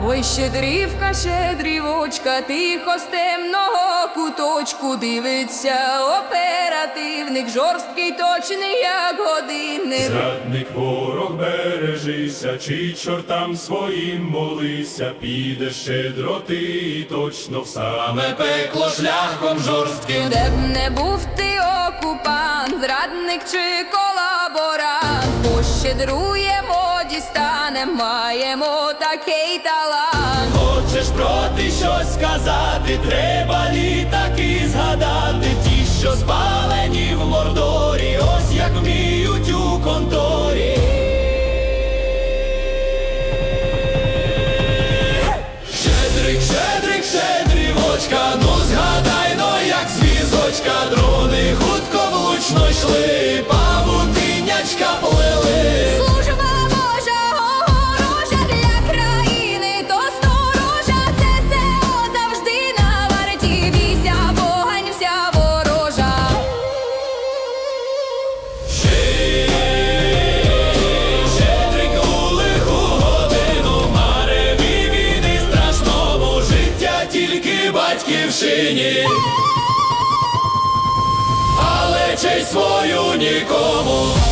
Щедрівка, щедрівочка, тихо з темного куточку дивиться оперативник, жорсткий, точний, як годинник. Зрадник ворог бережися, чи чортам своїм молися, піде щедро ти і точно в саме пекло шляхом жорстким. Де б не був ти окупант, зрадник чи колаборант, пощедруємо, дістанем, маємо такий талант. Сказати, треба літаки згадати, ті, що спалені в мордорі, ось як вміють у конторі. Щедрик, щедрик, щедрівочка, ну згадай, но як з батьківщині, але честь свою нікому.